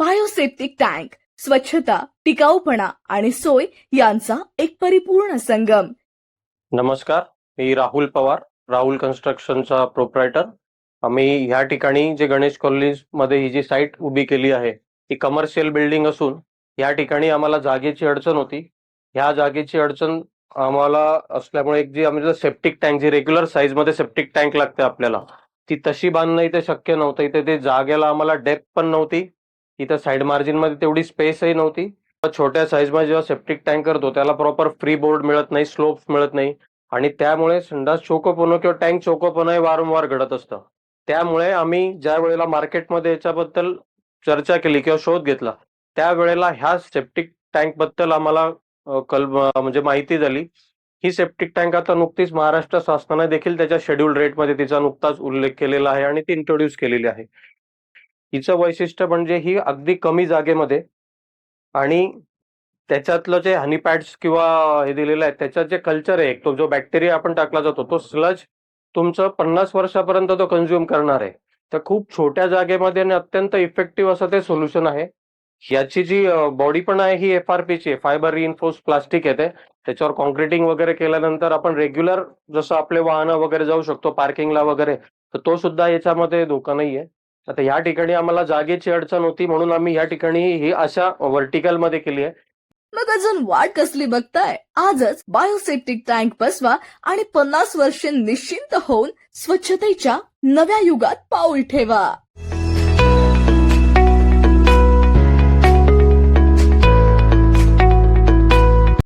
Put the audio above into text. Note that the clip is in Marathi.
बायोसेप्टिक टँक स्वच्छता टिकाऊपणा आणि सोय यांचा एक परिपूर्ण संगम. नमस्कार मी राहुल पवार राहुल कन्स्ट्रक्शनचा प्रोप्रायटर. आम्ही ह्या ठिकाणी जे गणेश कॉलनीमध्ये ही जी साईट उभी केली आहे ती कमर्शियल बिल्डिंग असून या ठिकाणी आम्हाला जागेची अडचण होती. ह्या जागेची अडचण आम्हाला असल्यामुळे एक जी आम्ही सेप्टिक टँक जी रेग्युलर साईजमध्ये सेप्टिक टँक लागते आपल्याला ती तशी बांधणं इथे शक्य नव्हतं. इथे ते जागेला आम्हाला डेप्थ पण नव्हती. इथं साईड मार्जिनमध्ये तेवढी स्पेसही नव्हती. छोट्या साईजमध्ये जेव्हा सेप्टिक टँक करतो त्याला प्रॉपर फ्री बोर्ड मिळत नाही स्लोप मिळत नाही. आणि त्यामुळे संडास चोकोपणं किंवा टँक चोकोपणं हे वारंवार घडत असतं. त्यामुळे आम्ही ज्या वेळेला मार्केटमध्ये याच्याबद्दल चर्चा केली किंवा शोध घेतला त्यावेळेला ह्या सेप्टिक टँकबद्दल आम्हाला कल म्हणजे माहिती झाली. ही सेप्टिक टँक आता नुकतीच महाराष्ट्र शासनाने देखील त्याच्या शेड्यूल रेटमध्ये तिचा नुकताच उल्लेख केलेला आहे आणि ती इंट्रोड्यूस केलेली आहे. हिचं वैशिष्ट्य म्हणजे ही अगदी कमी जागेमध्ये आणि त्याच्यातलं जे हनीपॅड्स किंवा हे दिलेलं आहे त्याच्यात जे कल्चर आहे तो जो बॅक्टेरिया आपण टाकला जातो तो स्लज तुमचं पन्नास वर्षापर्यंत तो कन्झ्युम करणार आहे. तर खूप छोट्या जागेमध्ये आणि अत्यंत इफेक्टिव्ह असं ते सोल्युशन आहे. याची जी बॉडी पण आहे ही एफ आर पीची आहे. फायबर रिइन्फोर्स प्लास्टिक येते त्याच्यावर कॉन्क्रिटिंग वगैरे केल्यानंतर आपण रेग्युलर जसं आपले वाहनं वगैरे जाऊ शकतो पार्किंगला वगैरे तर तो सुद्धा याच्यामध्ये धोका नाहीये. आता या ठिकाणी आम्हाला जागेची अडचण होती म्हणून आम्ही या ठिकाणी ही अशा व्हर्टिकलमध्ये केली आहे. मग अजून वाट कसली बघताय? आजच बायोसेप्टिक टँक बसवा आणि पन्नास वर्षे निश्चिंत होऊन स्वच्छतेच्या नव्या युगात पाऊल ठेवा.